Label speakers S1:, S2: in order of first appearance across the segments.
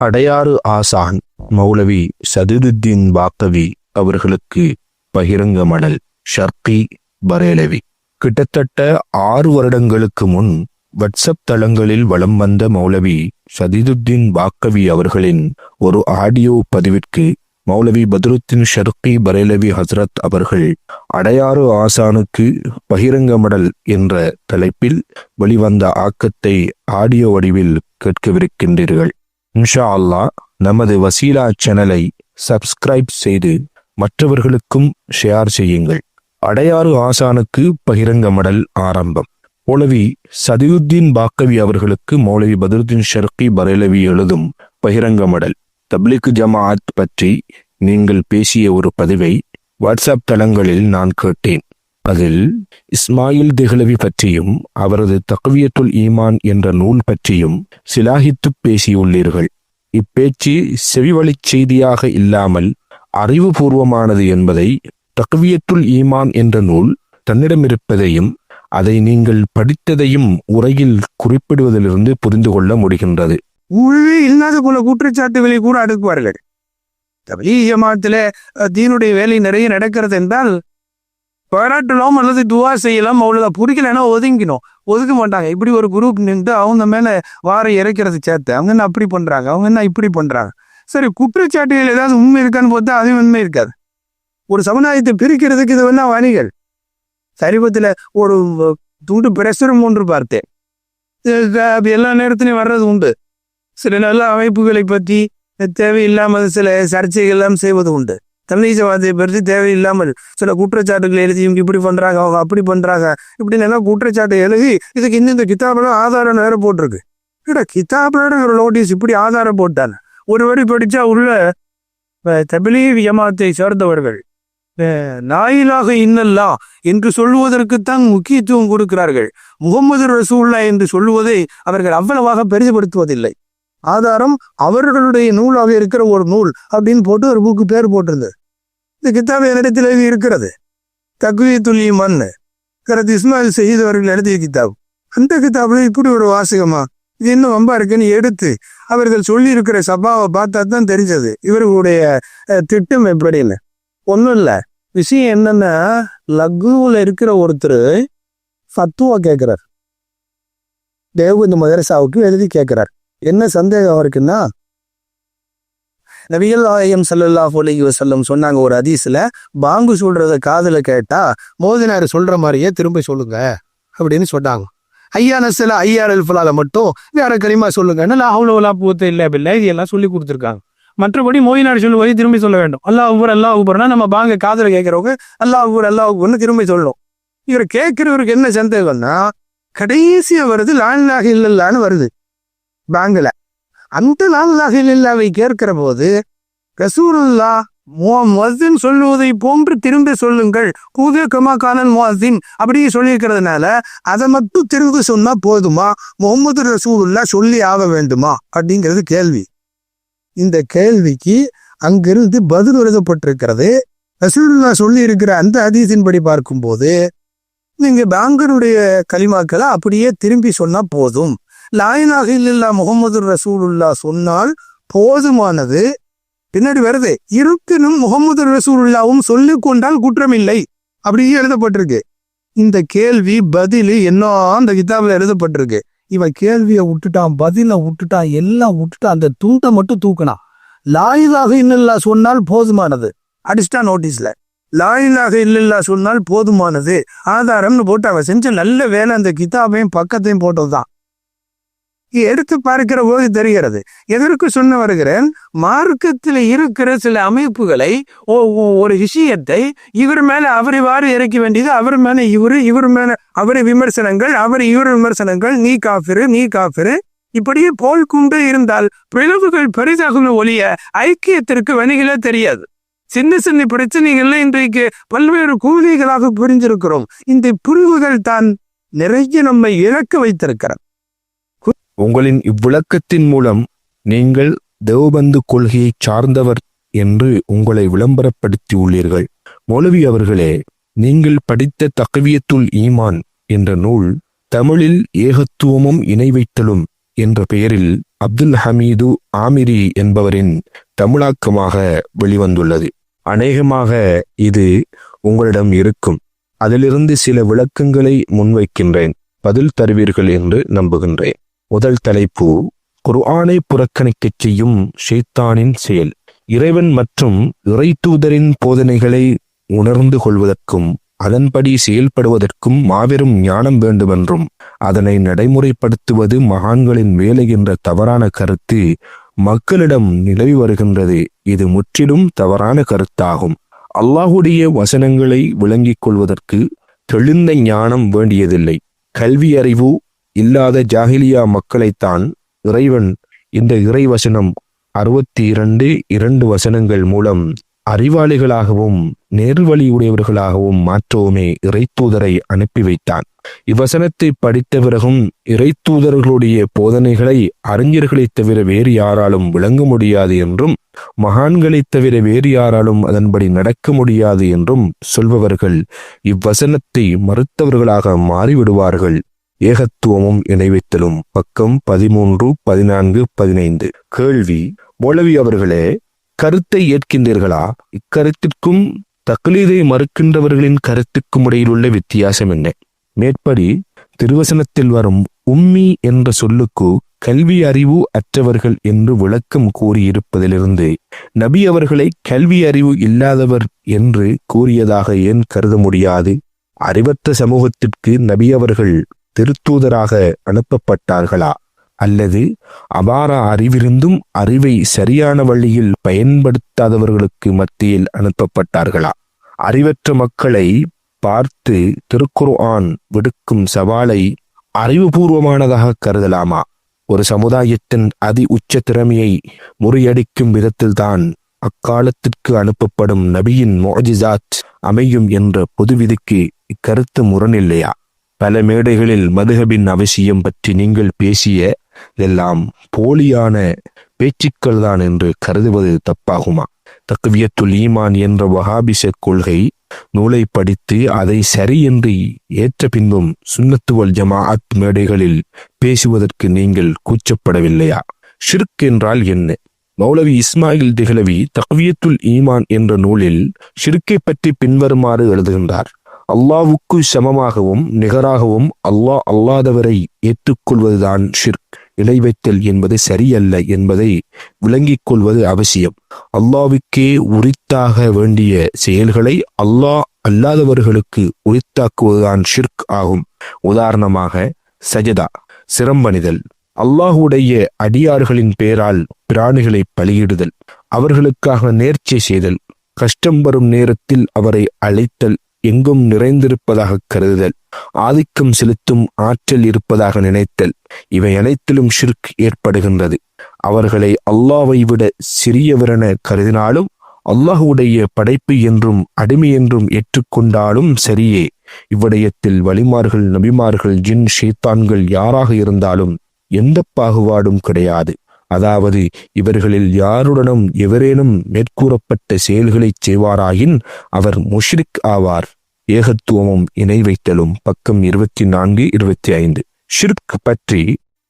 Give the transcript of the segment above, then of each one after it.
S1: அடையாறு ஆசான் மௌலவி சதுருத்தீன் பாக்கவி அவர்களுக்கு பகிரங்க மடல் ஷர்கி பரேலவி. கிட்டத்தட்ட ஆறு வருடங்களுக்கு முன் வாட்ஸ்அப் தளங்களில் வலம் வந்த மௌலவி சதிதுத்தீன் பாக்கவி அவர்களின் ஒரு ஆடியோ பதிவிற்கு மௌலவி பத்ருத்தின் ஷர்கி பரேலவி ஹசரத் அவர்கள் அடையாறு ஆசானுக்கு பகிரங்க மடல் என்ற தலைப்பில் வெளிவந்த ஆக்கத்தை ஆடியோ வடிவில் கேட்கவிருக்கின்றீர்கள். இன்ஷா அல்லாஹ் நமது வசீலா சேனலை சப்ஸ்கிரைப் செய்து மற்றவர்களுக்கும் ஷேர் செய்யுங்கள். அடையாறு ஆசானுக்கு பகிரங்க மடல் ஆரம்பம். போலவி சதியுத்தீன் பாக்கவி அவர்களுக்கு மௌலவி பத்ருத்தீன் ஷர்கி பரேலவி எழுதும் பகிரங்க மடல். தப்லிக் ஜமாஅத் பற்றி நீங்கள் பேசிய ஒரு பதிவை வாட்ஸ்அப் தளங்களில் நான் கேட்டேன். அதில் இஸ்மாயில் திஹ்லவி பற்றியும் அவரது தக்வியத்துல் ஈமான் என்ற நூல் பற்றியும் சிலாகித்து பேசியுள்ளீர்கள். இப்பேச்சு செவிவழிச் செய்தியாக இல்லாமல் அறிவுபூர்வமானது என்பதை தக்வியத்துல் ஈமான் என்ற நூல் தன்னிடமிருப்பதையும் அதை நீங்கள் படித்ததையும் உரையில் குறிப்பிடுவதிலிருந்து புரிந்து கொள்ள முடிகின்றது.
S2: ஊழவே இல்லாத போல குற்றச்சாட்டுகளை கூட அடுக்குவார்கள். ஜமாத்துல தீனுடைய வேலை நிறைய நடக்கிறது என்றால் பாராட்டலாம் அல்லது துவா செய்யலாம் அவ்வளோதா பிடிக்கலன்னா ஒதுங்கினோம். ஒதுக்க மாட்டாங்க. இப்படி ஒரு குரூப் நின்று அவங்க மேலே வார இறைக்கிறது சேர்த்து அவங்க என்ன அப்படி பண்ணுறாங்க அவங்க என்ன இப்படி பண்ணுறாங்க சரி குற்றச்சாட்டுகள் ஏதாவது உண்மை இருக்கான்னு பார்த்தா அதுவும் உண்மை இருக்காது. ஒரு சமுதாயத்தை பிரிக்கிறதுக்கு இது வேணா வணிகள் சமீபத்தில் ஒரு துண்டு பிரசுரம் ஒன்று பார்த்தேன். இது, எல்லா நேரத்துலையும் வர்றது உண்டு. சில நல்ல அமைப்புகளை பற்றி தேவையில்லாமல் சில சர்ச்சைகள் எல்லாம் செய்வது உண்டு. தமிழீசவாதத்தை பற்றி தேவையில்லாமல் சில குற்றச்சாட்டுகள் எழுதி இவங்க இப்படி பண்றாங்க அவங்க அப்படி பண்றாங்க இப்படின்னு எல்லாம் குற்றச்சாட்டு எழுதி இதுக்கு இந்த இந்த கிதாபில் ஆதாரம் வேற போட்டிருக்கு. இல்ல கிதாபோட ஒரு நோட்டீஸ் இப்படி ஆதாரம் போட்டாங்க ஒரு வரி படிச்சா உள்ள தபிலீ வியமாத்தை சேர்ந்தவர்கள் நாயிலாக இன்னல்லா என்று சொல்லுவதற்குத்தான் முக்கியத்துவம் கொடுக்கிறார்கள். முகமது ரசூல்லா என்று சொல்லுவதை அவர்கள் அவ்வளவாக பெரிதுபடுத்துவதில்லை. ஆதாரம் அவர்களுடைய நூலாக இருக்கிற ஒரு நூல் அப்படின்னு போட்டு ஒரு புக்கு பேர் போட்டிருந்தது. இந்த கித்தாபு என்னிடத்தில் இருக்கிறது தக்வி துல்லி மண். கரத் இஸ்மாயில் செய்து அவர்கள் எழுதிய கித்தாப். அந்த கித்தாப்ல இப்படி ஒரு வாசகமா? இது இன்னும் வம்பா இருக்குன்னு எடுத்து அவர்கள் சொல்லி இருக்கிற சபாவை பார்த்தா தான் தெரிஞ்சது. இவர்களுடைய திட்டம் எப்படின்னு. ஒன்றும் இல்லை. விஷயம் என்னன்னா லகுவில் இருக்கிற ஒருத்தர் ஃபத்துவா கேட்குறார் தேவகுந்த மதரசாவுக்கு எழுதி கேட்குறார் என்ன சந்தேகம் இருக்குன்னா நபிகள் ஆயம் சல்லல்லா அலைஹி வஸல்லம் சொன்னாங்க ஒரு ஹதீஸ்ல பாங்கு சொல்றத காதல கேட்டா மோதினார் சொல்ற மாதிரியே திரும்ப சொல்லுங்க அப்படின்னு சொன்னாங்க. ஐயா நசல ஐயா அல்ஃபலால மட்டும் வேற கரிமா சொல்லுங்க நல்லா அவ்வளோ பூத்த இல்லை பிள்ளை இது எல்லாம் சொல்லி கொடுத்துருக்காங்க. மற்றபடி மோயினார் சொல்லுவதை திரும்பி சொல்ல வேண்டும். அல்லா ஊர் அல்லா அக்பர்னா நம்ம பாங்க காதல கேட்கறவங்க அல்லா ஊர் அல்லா ஊர்னு திரும்பி சொல்லணும். இவர் கேட்கிறவருக்கு என்ன சந்தேகம்னா கடைசியா வருது லான்லாக இல்லல்லான்னு வருது. பேங்க்ல அந்த நாள் இல்லல்லாவை கேட்கிற போது ரசூலுல்லா முவத்தின் சொல்லுவதை போன்று திரும்ப சொல்லுங்கள். கூதே கமாக்கானன் கானன் முவத்தின் அப்படியே சொல்லியிருக்கிறதுனால அதை மட்டும் திரும்ப சொன்னா போதுமா? முகமது ரசூலுல்லா சொல்லி ஆக வேண்டுமா? அப்படிங்கிறது கேள்வி. இந்த கேள்விக்கு அங்கிருந்து பதில் எழுதப்பட்டிருக்கிறது. ரசூலுல்லா சொல்லி இருக்கிற அந்த அதீசின்படி பார்க்கும்போது நீங்க பேங்கருடைய கலிமாக்களை அப்படியே திரும்பி சொன்னா போதும். லாயினாக இல்லா முகமது ரசூலுல்லா சொன்னால் போதுமானது. பின்னாடி வருது. இருப்பினும் முகமது ரசூலுல்லாவும் சொல்லிக்கொண்டால் குற்றமில்லை. அப்படியே எழுதப்பட்டிருக்கு. இந்த கேள்வி பதில் என்ன அந்த கிதாபில் எழுதப்பட்டிருக்கு. இவன் கேள்வியை விட்டுட்டான் பதில விட்டுட்டான் எல்லாம் விட்டுட்டான். அந்த துண்டை மட்டும் தூக்கினான். லாயிலாக இன்னல்லா சொன்னால் போதுமானது. அடிச்சிட்டா நோட்டீஸ்ல லாயிலாக இல்லல்லா சொன்னால் போதுமானது. ஆதாரம்னு போட்டு அவன் செஞ்ச நல்ல வேலை அந்த கிதாபையும் பக்கத்தையும் போட்டதுதான். எடுத்து பார்க்கிற போது தெரிகிறது. எதற்கு சொன்ன வருகிறேன்? மார்க்கத்தில் இருக்கிற சில அமைப்புகளை ஓ- ஓ- ஒரு விஷயத்தை இவர் மேல அவர் இவ்வாறு இறக்க வேண்டியது அவர் மேல இவரு இவர் மேல அவர் விமர்சனங்கள் அவர் இவர் விமர்சனங்கள் நீ காஃபிரு நீ காஃபிரு. இப்படியே போல் கொண்டு இருந்தால் பிளவுகள் பெரிதாகும் ஒழிய ஐக்கியத்திற்கு வணிகளே தெரியாது. சின்ன சின்ன பிரச்சனைகள்ல இன்றைக்கு பல்வேறு கூலிகளாக புரிஞ்சிருக்கிறோம் இந்த பிரிவுகள் தான் நிறைய நம்மை இழக்க வைத்திருக்கிறது.
S1: உங்களின் இவ்விளக்கத்தின் மூலம் நீங்கள் தேவபந்து கொள்கையை சார்ந்தவர் என்று உங்களை விளம்பரப்படுத்தி உள்ளீர்கள். மௌலவி அவர்களே நீங்கள் படித்த தகவியத்துள் ஈமான் என்ற நூல் தமிழில் ஏகத்துவமும் இணை வைத்தலும் என்ற பெயரில் அப்துல் ஹமீது ஆமிரி என்பவரின் தமிழாக்கமாக வெளிவந்துள்ளது. அநேகமாக இது உங்களிடம் இருக்கும். அதிலிருந்து சில விளக்கங்களை முன்வைக்கின்றேன். பதில் தருவீர்கள் என்று நம்புகின்றேன். முதல் தலைப்பு குர்ஆனை புறக்கணிக்கச் செய்யும் ஷேத்தானின் செயல். இறைவன் மற்றும் இறைத்தூதரின் போதனைகளை உணர்ந்து கொள்வதற்கும் அதன்படி செயல்படுவதற்கும் மாபெரும் ஞானம் வேண்டுமென்றும் அதனை நடைமுறைப்படுத்துவது மகான்களின் வேலை என்ற தவறான கருத்து மக்களிடம் நிலவி வருகின்றது. இது முற்றிலும் தவறான கருத்தாகும். அல்லாஹுடைய வசனங்களை விளங்கிக் கொள்வதற்கு தெளிந்த ஞானம் வேண்டியதில்லை. கல்வி அறிவு இல்லாத ஜாகிலியா மக்களைத்தான் இறைவன் இந்த இறைவசனம் அறுபத்தி இரண்டு இரண்டு வசனங்கள் மூலம் அறிவாளிகளாகவும் நேர்வழி உடையவர்களாகவும் மாற்றவுமே இறைத்தூதரை அனுப்பி வைத்தான். இவ்வசனத்தை படித்த பிறகும் இறைத்தூதர்களுடைய போதனைகளை அறிஞர்களைத் தவிர வேறு யாராலும் விளங்க முடியாது என்றும் மகான்களைத் தவிர வேறு யாராலும் அதன்படி நடக்க முடியாது என்றும் சொல்பவர்கள் இவ்வசனத்தை மறுத்தவர்களாக மாறிவிடுவார்கள். ஏகத்துவமும் இணைவைத்தலும். பக்கம் பதிமூன்று பதினான்கு பதினைந்து. கேள்வி மொழவி அவர்களே கருத்தை ஏற்கின்றீர்களா? இக்கருத்திற்கும் தக்லீதை மறுக்கின்றவர்களின் கருத்துக்கும் இடையிலுள்ள வித்தியாசம் என்ன? மேற்படி திருவசனத்தில் வரும் உம்மி என்ற சொல்லுக்கு கல்வி அறிவு அற்றவர்கள் என்று விளக்கம் கூறியிருப்பதிலிருந்து நபி அவர்களை கல்வி அறிவு இல்லாதவர் என்று கூறியதாக ஏன் கருத முடியாது? அறிவற்ற சமூகத்திற்கு நபி அவர்கள் திருத்தூதராக அனுப்பப்பட்டார்களா? அல்லது அபார அறிவிருந்தும் அறிவை சரியான வழியில் பயன்படுத்தாதவர்களுக்கு மத்தியில் அனுப்பப்பட்டார்களா? அறிவற்ற மக்களை பார்த்து திருக்குர்ஆன் விடுக்கும் சவாலை அறிவுபூர்வமானதாக கருதலாமா? ஒரு சமுதாயத்தின் அதி உச்ச திறமையை முறியடிக்கும் விதத்தில்தான் அக்காலத்திற்கு அனுப்பப்படும் நபியின் மோஜிசாத் அமையும் என்ற பொது விதிக்கு இக்கருத்து முரணில்லையா பல மேடைகளில் மதுஹபின் அவசியம் பற்றி நீங்கள் பேசிய இதெல்லாம் போலியான பேச்சுக்கள் தான் என்று கருதுவது தப்பாகுமா? தக்குவியத்துல் ஈமான் என்ற வஹாபிச கொள்கை நூலை படித்து அதை சரி என்று ஏற்ற பின்பும் சுன்னத்துவல் ஜமாஅத் மேடைகளில் பேசுவதற்கு நீங்கள் கூச்சப்படவில்லையா? ஷிர்க் என்றால் என்ன? மௌலவி இஸ்மாயில் திகலவி தக்வியத்துல் ஈமான் என்ற நூலில் ஷிர்க்கை பற்றி பின்வருமாறு எழுதுகின்றார். அல்லாவுக்கு சமமாகவும் நிகராகவும் அல்லாஹ் அல்லாதவரை ஏற்றுக்கொள்வதுதான் ஷிர்க். இணைவைத்தல் என்பது சரியல்ல என்பதை விளங்கிக் கொள்வது அவசியம். அல்லாவுக்கே உரித்தாக வேண்டிய செயல்களை அல்லாஹ் அல்லாதவர்களுக்கு உரித்தாக்குவதுதான் ஷிர்க் ஆகும். உதாரணமாக சஜதா சிரம்பணிதல் அல்லாஹுடைய அடியார்களின் பெயரால் பிராணிகளை பலியிடுதல். அவர்களுக்காக நேர்ச்சி செய்தல். கஷ்டம் வரும் நேரத்தில் அவரை அழைத்தல் எங்கும் நிறைந்திருப்பதாக கருதுதல் ஆதிக்கம் செலுத்தும் ஆற்றல் இருப்பதாக நினைத்தல் இவை அனைத்திலும் ஷிர்க் ஏற்படுகின்றது. அவர்களை அல்லாவை விட சிறியவரென கருதினாலும் அல்லாஹுடைய படைப்பு என்றும் அடிமை என்றும் ஏற்றுக்கொண்டாலும் சரியே. இவ்விடயத்தில் வலிமார்கள் நபிமார்கள் ஜின் ஷேத்தான்கள் யாராக இருந்தாலும் எந்த பாகுபாடும் கிடையாது. அதாவது இவர்களில் யாருடனும் எவரேனும் மேற்கூறப்பட்ட செயல்களைச் செய்வாராயின் அவர் முஷ்ரிக் ஆவார். ஏகத்துவமும் இணை வைத்தலும். பக்கம் இருபத்தி நான்கு இருபத்தி ஐந்து ஷிர்க் பற்றி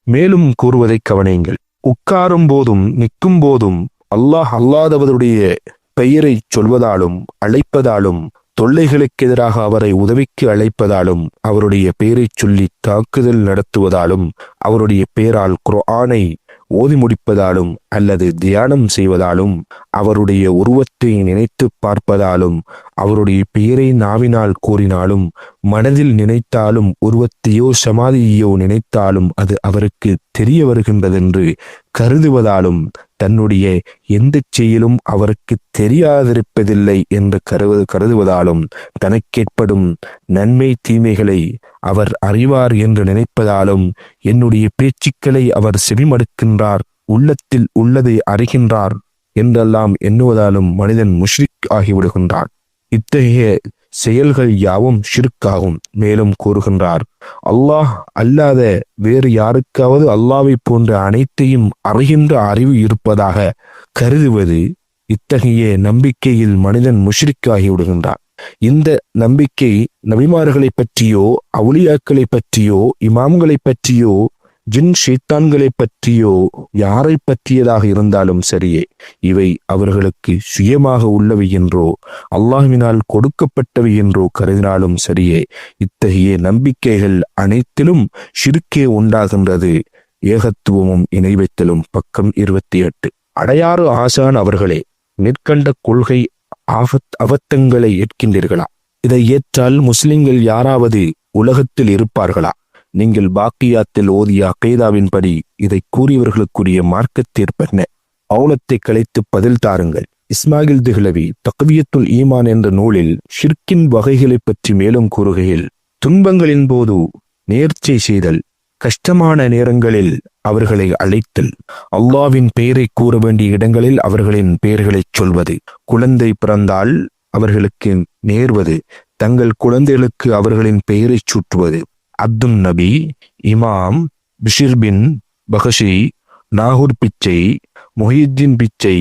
S1: மேலும் கூறுவதை கவனியுங்கள். உட்காரும் போதும் நிற்கும் போதும் அல்லாஹ் அல்லாதவருடைய பெயரை சொல்வதாலும் அழைப்பதாலும் தொல்லைகளுக்கு எதிராக அவரை உதவிக்கு அழைப்பதாலும் அவருடைய பெயரைச் சொல்லி தாக்குதல் நடத்துவதாலும் அவருடைய பெயரால் குர்ஆனை ஓதி முடிப்பதாலும் அல்லது தியானம் செய்வதாலும் அவருடைய உருவத்தை நினைத்து பார்ப்பதாலும் அவருடைய பெயரை நாவினால் கூறினாலும் மனதில் நினைத்தாலும் உருவத்தையோ சமாதியோ நினைத்தாலும் அது அவருக்கு தெரிய வருகின்றதென்று கருதுவதாலும் தன்னுடைய எந்த செயலும் அவருக்கு தெரியாதிருப்பதில்லை என்று கருவது கருதுவதாலும் தனக்கேற்படும் நன்மை தீமைகளை அவர் அறிவார் என்று நினைப்பதாலும் என்னுடைய பேச்சுக்களை அவர் செவிமடுக்கின்றார் உள்ளத்தில் உள்ளதை அறிகின்றார் என்றெல்லாம் எண்ணுவதாலும் மனிதன் முஷ்ரிக் ஆகிவிடுகின்றான். இத்தகைய செயல்கள் யாவும் ஷிர்காகும் மேலும் கூறுகின்றார். அல்லாஹ் அல்லாத வேறு யாருக்காவது அல்லாவை போன்ற அனைத்தையும் அறிகின்ற அறிவு இருப்பதாக கருதுவது இத்தகைய நம்பிக்கையில் மனிதன் முஷ்ரிக்காகி விடுகின்றான். இந்த நம்பிக்கை நபிமார்களை பற்றியோ அவுளியாக்களை பற்றியோ இமாம்களை பற்றியோ ஜின் ஷீத்தான்களை பற்றியோ யாரை பற்றியதாக இருந்தாலும் சரியே இவை அவர்களுக்கு சுயமாக உள்ளவை என்றோ அல்லாஹ்வினால் கொடுக்கப்பட்டவை என்றோ கருதினாலும் சரியே இத்தகைய நம்பிக்கைகள் அனைத்திலும் ஷிருக்கே உண்டாகின்றது. ஏகத்துவமும் இணைவைத்தலும் பக்கம் இருபத்தி எட்டு அடையாறு ஆசான் அவர்களே மேற்கண்ட கொள்கை ஆபத் அபத்தங்களை ஏற்கின்றீர்களா? இதை ஏற்றால் முஸ்லிம்கள் யாராவது உலகத்தில் இருப்பார்களா? நீங்கள் பாக்கியாத்தில் ஓதிய அகைதாவின்படி இதை கூறியவர்களுக்குரிய மார்க்கத்தீர்ப்பென்ன அவுலத்தை கலைத்து பதில் தாருங்கள். இஸ்மாயில் திஹ்லவி தக்வியத்துல் ஈமான் என்ற நூலில் ஷிர்கின் வகைகளைப் பற்றி மேலும் கூறுகையில் துன்பங்களின் போது நேர்ச்சை செய்தல் கஷ்டமான நேரங்களில் அவர்களை அழைத்தல் அல்லாவின் பெயரை கூற வேண்டிய இடங்களில் அவர்களின் பெயர்களைச் சொல்வது. குழந்தை பிறந்தால் அவர்களுக்கு நேர்வது தங்கள் குழந்தைகளுக்கு அவர்களின் பெயரைச் சூட்டுவது. அப்துல் நபி இமாம் பிஷிர் பின் பகஷி நாகூர் பிச்சை மொஹியுத்தீன் பிச்சை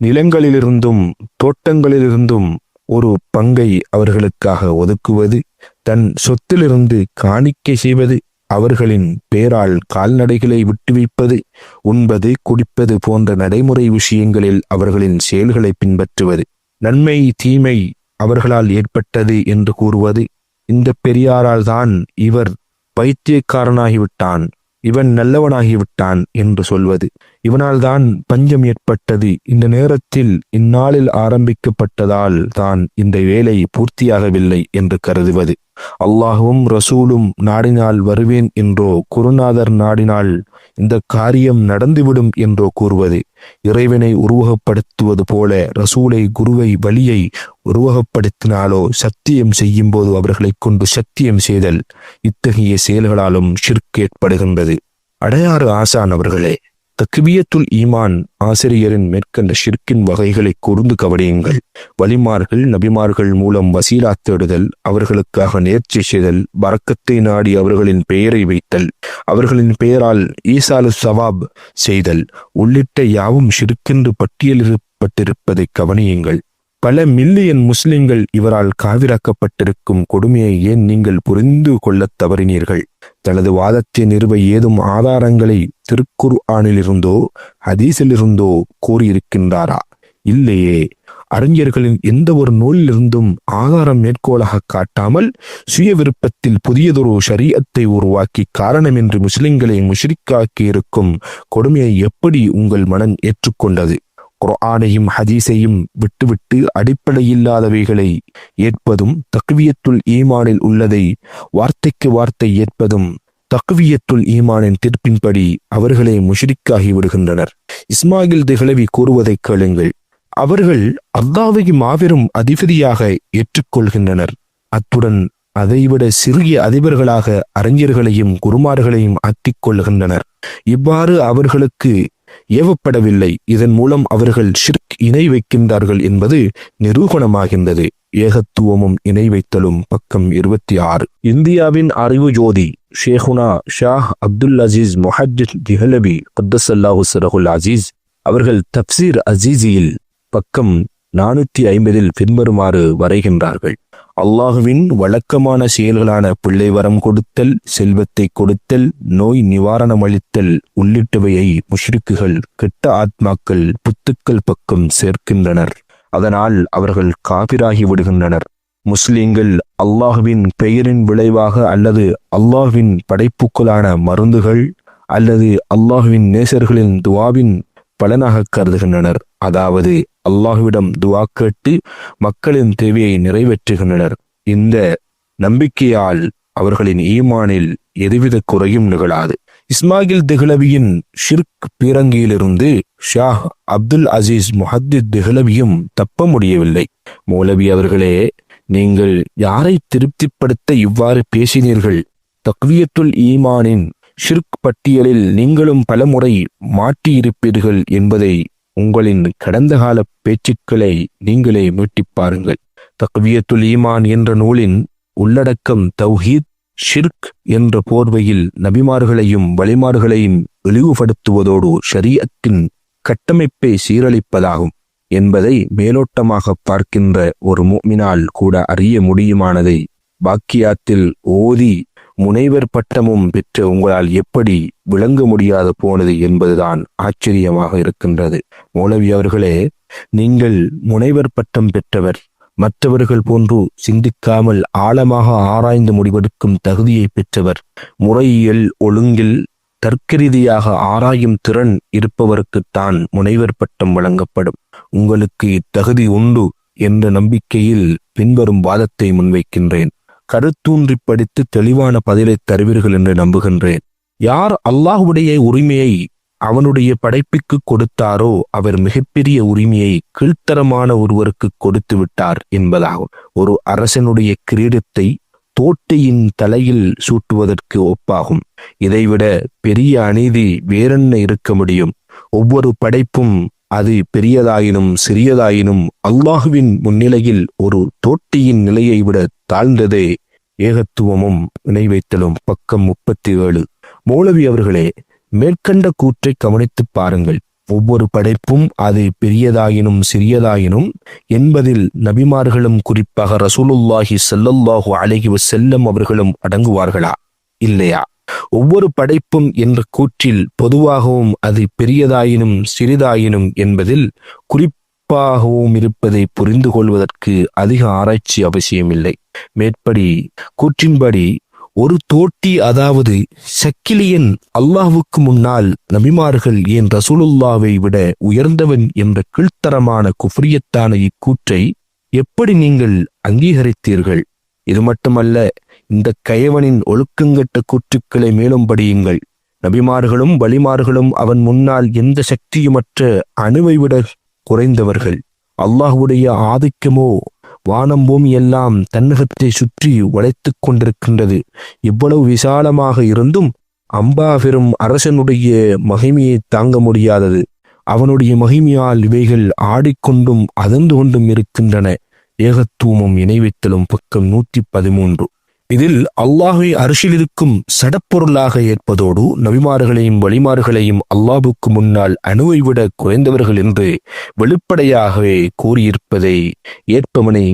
S1: நிலங்களிலிருந்தும் தோட்டங்களிலிருந்தும் ஒரு பங்கை அவர்களுக்காக ஒதுக்குவது தன் சொத்திலிருந்து காணிக்கை செய்வது அவர்களின் பேரால் கால்நடைகளை விட்டு வைப்பது உண்பது குடிப்பது போன்ற நடைமுறை விஷயங்களில் அவர்களின் செயல்களை பின்பற்றுவது நன்மை தீமை அவர்களால் ஏற்பட்டது என்று கூறுவது இந்த பெரியாரால் தான் இவர் பைத்தியக்காரனாகிவிட்டான் இவன் நல்லவனாகிவிட்டான் என்று சொல்வது. இவனால் தான் பஞ்சம் ஏற்பட்டது. இந்த நேரத்தில் இந்நாளில் ஆரம்பிக்கப்பட்டதால் தான் இந்த வேலை பூர்த்தியாகவில்லை என்று கருதுவது. அல்லாஹுவும் ரசூலும் நாடினால் வருவேன் என்றோ குருநாதர் நாடினால் இந்த காரியம் நடந்துவிடும் என்றோ கூறுவது. இறைவனை உருவகப்படுத்துவது போல ரசூலை குருவை வழியை உருவகப்படுத்தினாலோ சத்தியம் செய்யும் போது அவர்களை கொண்டு சத்தியம் செய்தல் இத்தகைய செயல்களாலும் ஷிர்க் ஏற்படுகின்றது. அடையாறு ஆசான் அவர்களே தக்வியத்துல் ஈமான் ஆசிரியரின் மேற்கண்ட ஷிர்கின் வகைகளை கூர்ந்து கவனியுங்கள். வலிமார்கள் நபிமார்கள் மூலம் வசீலா தேடுதல் அவர்களுக்காக நேர்ச்சி செய்தல் பறக்கத்தை நாடி அவர்களின் பெயரை வைத்தல் அவர்களின் பெயரால் ஈசாலு சவாப் செய்தல் உள்ளிட்ட யாவும் ஷிர்கென்று பட்டியலிடப்பட்டிருப்பதை கவனியுங்கள். பல மில்லியன் முஸ்லிம்கள் இவரால் காவிராக்கப்பட்டிருக்கும் கொடுமையை ஏன் நீங்கள் புரிந்து கொள்ளத் தவறினீர்கள்? தனது வாதத்தை நிறுவ ஏதும் ஆதாரங்களை திருக்குர் ஆணிலிருந்தோ ஹதீஸிலிருந்தோ கூறியிருக்கின்றாரா? இல்லையே. அறிஞர்களின் எந்த ஒரு நூலிலிருந்தும் ஆதாரம் மேற்கோளாக காட்டாமல் சுய விருப்பத்தில் புதியதொரு ஷரியத்தை உருவாக்கி காரணமின்றி முஸ்லிம்களை முஷ்ரிக்காக்கி இருக்கும் கொடுமையை எப்படி உங்கள் மனம் ஏற்றுக்கொண்டது? குர்ஆனையும் ஹதீஸையும் விட்டுவிட்டு அடிப்படையில்லாதவைகளை ஏற்பதும் தக்வியத்துள் ஈமானில் உள்ளதை வார்த்தைக்கு வார்த்தை ஏற்பதும் தக்வியத்துள் ஈமானின் தீர்ப்பின்படி அவர்களே முஷிரிக்காகி விடுகின்றனர் இஸ்மாயில் திகழவி கூறுவதை கேளுங்கள் அவர்கள் அல்லாவை மாபெரும் அதிபதியாக ஏற்றுக்கொள்கின்றனர் அத்துடன் அதைவிட சிறிய அதிபர்களாக அறிஞர்களையும் குருமார்களையும் ஆக்கிக் கொள்கின்றனர் இவ்வாறு அவர்களுக்கு ஏவப்படவில்லை. இதன் மூலம் அவர்கள் ஷிர்க் இணை வைக்கின்றார்கள் என்பது நிரூபணமாகின்றது. ஏகத்துவமும் இணை வைத்தலும் பக்கம் இருபத்தி ஆறு இந்தியாவின் அறிவு ஜோதி ஷேகுனா ஷாஹ் அப்துல் அசீஸ் மொஹஜித் திஹலபி கத்தசல்லாஹு சரஹுல் அசீஸ் அவர்கள் தப்சீர் அசீசியில் பக்கம் நானூற்றி ஐம்பதில் பின்வருமாறு வரைகின்றார்கள். அல்லாஹுவின் வழக்கமான செயல்களான பிள்ளை வரம் கொடுத்தல் செல்வத்தை கொடுத்தல் நோய் நிவாரணம் அளித்தல் உள்ளிட்டவையை முஷ்ரிக்குகள் கெட்ட ஆத்மாக்கள் புத்துக்கள் பக்கம் சேர்க்கின்றனர். அதனால் அவர்கள் காபிராகி விடுகின்றனர். முஸ்லிம்கள் அல்லாஹுவின் பெயரின் விளைவாக அல்லது அல்லாஹுவின் படைப்புக்களான மருந்துகள் அல்லது அல்லாஹுவின் நேசர்களின் துவாவின் பலனாக கருதுகின்றனர். அதாவது அல்லாஹுவிடம் துவா கேட்டு மக்களின் தேவையை நிறைவேற்றுகின்றனர். இந்த நம்பிக்கையால் அவர்களின் ஈமானில் எதுவித குறையும் நிகழாது. இஸ்மாயில் திஹ்லவியின் ஷிர்க் பீரங்கியிலிருந்து ஷாஹ் அப்துல் அசீஸ் முஹத்தித் திஹ்லவியும் தப்ப முடியவில்லை. மௌலவி அவர்களே நீங்கள் யாரை திருப்திப்படுத்த இவ்வாறு பேசினீர்கள்? தக்வியத்துல் ஈமானின் ஷிர்க் பட்டியலில் நீங்களும் பலமுறை மாட்டியிருப்பீர்கள் என்பதை உங்களின் கடந்த கால பேச்சுக்களை நீங்களே மீட்டிப் பாருங்கள். தக்வியத்துல் ஈமான் என்ற நூலின் உள்ளடக்கம் தௌஹீத் ஷிர்க் என்ற போர்வையில் நபிமார்களையும் வழிமார்களையும் இழிவுபடுத்துவதோடு ஷரியத்தின் கட்டமைப்பை சீரழிப்பதாகும் என்பதை மேலோட்டமாக பார்க்கின்ற ஒரு மூமினால் கூட அறிய முடியுமானதை பாக்கியாத்தில் ஓதி முனைவர் பட்டமும் பெற்ற உங்களால் எப்படி விளங்க முடியாது போனது என்பதுதான் ஆச்சரியமாக இருக்கின்றது. மௌலவி அவர்களே நீங்கள் முனைவர் பட்டம் பெற்றவர். மற்றவர்கள் போன்று சிந்திக்காமல் ஆழமாக ஆராய்ந்து முடிவெடுக்கும் தகுதியை பெற்றவர். முறையியல் ஒழுங்கில் தர்க்கரீதியாக ஆராயும் திறன் இருப்பவருக்குத்தான் முனைவர் பட்டம் வழங்கப்படும். உங்களுக்கு இத்தகுதி உண்டு என்ற நம்பிக்கையில் பின்வரும் வாதத்தை முன்வைக்கின்றேன். கருத்தூன்றி படித்து தெளிவான பதிலை தருவீர்கள் என்று நம்புகின்றேன். யார் அல்லாஹ்வுடைய உரிமையை அவனுடைய படைப்புக்கு கொடுத்தாரோ அவர் மிகப்பெரிய உரிமையை கீழ்த்தரமான ஒருவருக்கு கொடுத்து விட்டார் என்பதாகும். ஒரு அரசனுடைய கிரீடத்தை தோட்டியின் தலையில் சூட்டுவதற்கு ஒப்பாகும். இதைவிட பெரிய அநீதி வேறென்ன இருக்க முடியும்? ஒவ்வொரு படைப்பும் அது பெரியதாயினும் சிறியதாயினும் அல்லாஹுவின் முன்னிலையில் ஒரு தோட்டியின் நிலையை விட தாழ்ந்ததே ஏகத்துவமும் நினைவைத்தலும் பக்கம் முப்பத்தி ஏழு மௌலவி அவர்களே மேற்கண்ட கூற்றை கவனித்துப் பாருங்கள். ஒவ்வொரு படைப்பும் அது பெரியதாயினும் சிறியதாயினும் என்பதில் நபிமார்களும் குறிப்பாக ரசூலுல்லாஹி செல்லல்லாஹு அழகி செல்லம் அவர்களும் அடங்குவார்களா? இல்லையா? ஒவ்வொரு படைப்பும் என்ற கூற்றில் பொதுவாகவும் அது பெரியதாயினும் சிறிதாயினும் என்பதில் குறிப்பாகவும் இருப்பதை புரிந்து கொள்வதற்கு அதிக ஆராய்ச்சி அவசியமில்லை. மேற்படி கூற்றின்படி ஒரு தோட்டி அதாவது சக்கிலியன் அல்லாஹ்வுக்கு முன்னால் நபிமார்கள் ஏன் ரசூலுல்லாவை விட உயர்ந்தவன் என்ற கீழ்த்தரமான குஃப்ரியத்தான இக்கூற்றை எப்படி நீங்கள் அங்கீகரித்தீர்கள்? இது மட்டுமல்ல இந்த கயவனின் ஒழுக்கங்கட்ட கூற்றுக்களை மேலும் படியுங்கள் நபிமார்களும் வலிமார்களும் அவன் முன்னால் எந்த சக்தியுமற்ற அணுவை விட குறைந்தவர்கள். அல்லாஹுடைய ஆதிக்கமோ வானம் பூமி எல்லாம் தன்னகத்தை சுற்றி உழைத்துக் கொண்டிருக்கின்றது. இவ்வளவு விசாலமாக இருந்தும் அம்பா பெரும் அரசனுடைய மகிமையை தாங்க முடியாதது. அவனுடைய மகிமையால் இவைகள் ஆடிக்கொண்டும் அதந்து கொண்டும் இருக்கின்றன. ஏகத்துவமும் இணைவைத்தலும் பக்கம் நூத்தி பதிமூன்று. இதில் அல்லாஹை அரசில் இருக்கும் சடப்பொருளாக ஏற்பதோடு நபிமார்களையும் வழிமார்களையும் அல்லாஹுக்கு முன்னால் அணுவை விட குறைந்தவர்கள் என்று வெளிப்படையாகவே கூறியிருப்பதை ஏற்பவனை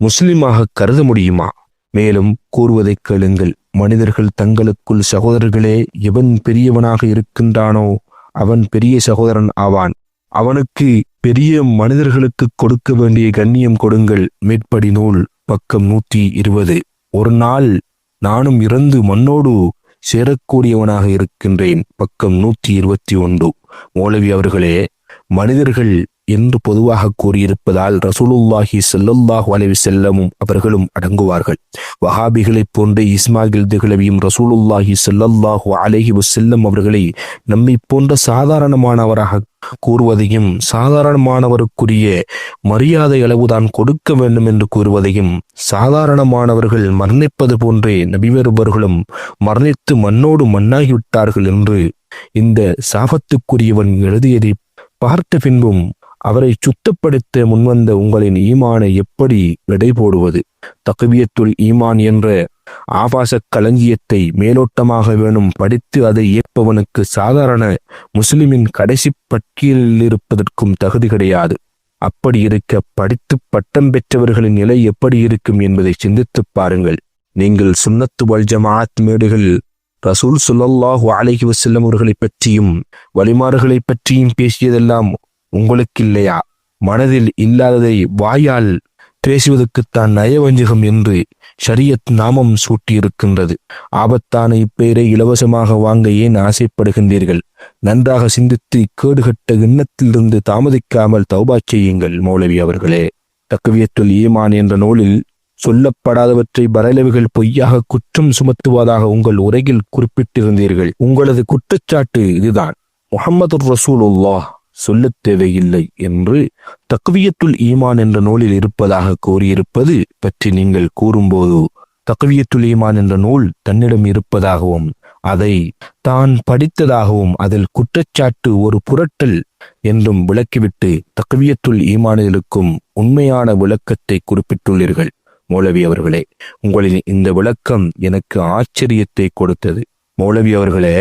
S1: முஸ்லிமாக கருத முடியுமா? மேலும் கூறுவதை கேளுங்கள். மனிதர்கள் தங்களுக்குள் சகோதரர்களே எவன் பெரியவனாக இருக்கின்றானோ அவன் பெரிய சகோதரன் ஆவான். அவனுக்கு பெரிய மனிதர்களுக்கு கொடுக்க வேண்டிய கண்ணியம் கொடுங்கள். மேற்படி நூல் பக்கம் நூத்தி இருபது. ஒரு நாள் நானும் இறந்து மண்ணோடு சேரக்கூடியவனாக இருக்கின்றேன். பக்கம் நூத்தி இருபத்தி ஒன்று. மௌலவி அவர்களே மனிதர்கள் என்று பொதுவாக கூறியிருப்பதால் ரசூலுல்லாஹி செல்லுல்லாஹ் அலைவி செல்லமும் அவர்களும் அடங்குவார்கள். வஹாபிகளைப் போன்று இஸ்மாகில் திகழவியும் ரசூலுல்லாஹி செல்லல்லாஹு அலைஹி செல்லம் அவர்களை நம்மை போன்ற சாதாரணமானவராக கூறுவதையும் சாதாரணமானவருக்குரிய மரியாதை அளவுதான் கொடுக்க வேண்டும் என்று கூறுவதையும் சாதாரணமானவர்கள் மரணிப்பது போன்றே நபிவருபர்களும் மரணித்து மண்ணோடு மண்ணாகிவிட்டார்கள் என்று இந்த சாபத்துக்குரியவன் எழுதியதை பார்த்த பின்பும் அவரை சுத்தப்படுத்த முன்வந்த உங்களின் ஈமானை எப்படி விடை போடுவது தகுவியத்துள் ஈமான் என்ற ஆபாச களஞ்சியத்தை மேலோட்டமாக வேணும் படித்து அதை ஏற்பவனுக்கு சாதாரண முஸ்லிமின் கடைசி பட்டியலில் இருப்பதற்கும் தகுதி கிடையாது. அப்படி இருக்க படித்து பட்டம் பெற்றவர்களின் நிலை எப்படி இருக்கும் என்பதை சிந்தித்துப் பாருங்கள். நீங்கள் சுன்னத்து வல் ஜமாஅத் மேடுகள் ரசூல் சுல்லல்லாஹு அலஹி வசல்லம் அவர்களை பற்றியும் வழிமாறுகளை பற்றியும் பேசியதெல்லாம் உங்களுக்கு இல்லையா மனதில் இல்லாததை வாயால் பேசுவதற்குத்தான் நயவஞ்சகம் என்று ஷரியத் நாமம் சூட்டியிருக்கின்றது. ஆபத்தான இப்பெயரை இலவசமாக வாங்க ஏன் ஆசைப்படுகின்றீர்கள்? நன்றாக சிந்தித்து கேடுகட்ட எண்ணத்திலிருந்து தாமதிக்காமல் தௌபா செய்யுங்கள் மௌலவி அவர்களே. தக்குவியத்துல் ஈமான் என்ற நூலில் சொல்லப்படாதவற்றை பரலவுகள் பொய்யாக குற்றம் சுமத்துவதாக உங்கள் உரையில் குறிப்பிட்டிருந்தீர்கள். உங்களது குற்றச்சாட்டு இதுதான். முகமது ரசூலுல்லாஹ். சொல்லத் தேவையில்லை என்று தக்வியத்துல் ஈமான் என்ற நூலில் இருப்பதாக கூறியிருப்பது பற்றி நீங்கள் கூறும்போது தக்வியத்துல் ஈமான் என்ற நூல் தன்னிடம் இருப்பதாகவும் அதை தான் படித்ததாகவும் அதில் குற்றச்சாட்டு ஒரு புரட்டல் என்றும் விளக்கிவிட்டு தக்வியத்துல் ஈமானிலுக்கும் உண்மையான விளக்கத்தை குறிப்பிட்டுள்ளீர்கள். மௌலவி அவர்களே உங்களின் இந்த விளக்கம் எனக்கு ஆச்சரியத்தை கொடுத்தது. மௌலவி அவர்களே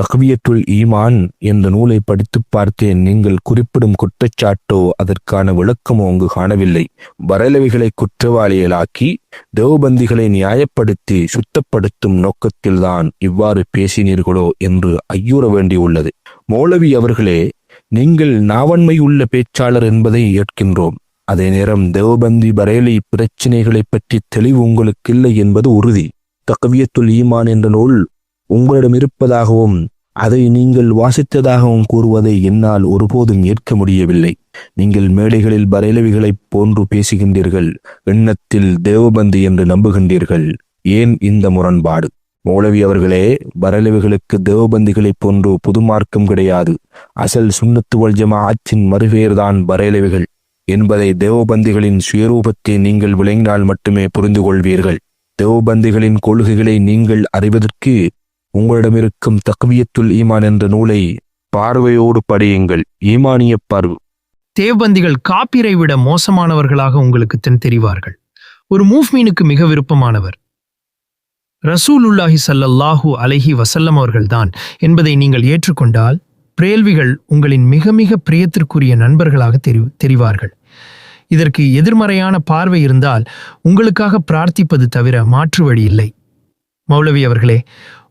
S1: தக்வியத்துல் ஈமான் என்ற நூலை படித்துப் பார்த்தேன். நீங்கள் குறிப்பிடும் குற்றச்சாட்டோ அதற்கான விளக்கமோ அங்கு காணவில்லை. வரலவிகளை குற்றவாளிகளாக்கி தேவபந்திகளை நியாயப்படுத்தி சுத்தப்படுத்தும் நோக்கத்தில்தான் இவ்வாறு பேசினீர்களோ என்று ஐயூற வேண்டியுள்ளது. மௌலவி அவர்களே நீங்கள் நாவன்மை உள்ள பேச்சாளர் என்பதை ஏற்கின்றோம். அதே நேரம் தேவபந்தி பரேலி பிரச்சினைகளை பற்றி தெளிவு உங்களுக்கு இல்லை என்பது உறுதி. தக்வியத்துல் ஈமான் என்ற நூல் உங்களிடம் இருப்பதாகவும் அதை நீங்கள் வாசித்ததாகவும் கூறுவதை என்னால் ஒருபோதும் ஏற்க முடியவில்லை. நீங்கள் மேடைகளில் பரையலவிகளைப் போன்று பேசுகின்றீர்கள் எண்ணத்தில் தேவபந்து என்று நம்புகின்றீர்கள். ஏன் இந்த முரண்பாடு? மௌலவி அவர்களே பரலவிகளுக்கு தேவபந்திகளைப் போன்று புது மார்க்கம் கிடையாது. அசல் சுன்னத்துவல் ஜமாஅத்தின் மறுபெயர்தான் பரேலவிகள். என்பதை தேவபந்திகளின் சுயரூபத்தை நீங்கள் விளங்கினால் மட்டுமே புரிந்து கொள்வீர்கள் தேவபந்திகளின் கொள்கைகளை நீங்கள் அறிவதற்கு உங்களிடம் இருக்கும் தக்வியத்துல் ஈமான் என்ற நூலை பார்வையோடு படியுங்கள். ஈமானிய பார்வை.
S3: தேவபந்திகள் காப்பீரை விட மோசமானவர்களாக உங்களுக்கு தென் தெரிவார்கள். ஒரு மூவ்மீனுக்கு மிக விருப்பமானவர். ரசூலுல்லாஹி ஸல்லல்லாஹு அலைஹி வசல்லம் அவர்கள்தான் என்பதை நீங்கள் ஏற்றுக்கொண்டால் பிரேல்விகள் உங்களின் மிக மிக பிரியத்திற்குரிய நண்பர்களாக தெரி தெரிவார்கள். இதற்கு எதிர்மறையான பார்வை இருந்தால் உங்களுக்காக பிரார்த்திப்பது தவிர மாற்று வழி இல்லை. மௌலவி அவர்களே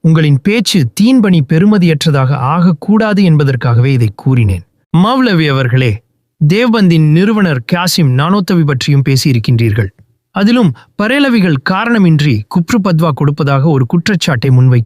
S3: உங்களின் பேச்சு தீன்பணி பெறுமதியற்றதாக ஆகக்கூடாது என்பதற்காகவே இதை கூறினேன். மவ்லவி அவர்களே தேவ்பந்தின் நிறுவனர் காசிம் நானோத்தவி பற்றியும் பேசியிருக்கின்றீர்கள். அதிலும் பரேலவிகள் காரணமின்றி குப்ரு பத்வா கொடுப்பதாக ஒரு குற்றச்சாட்டை முன்வை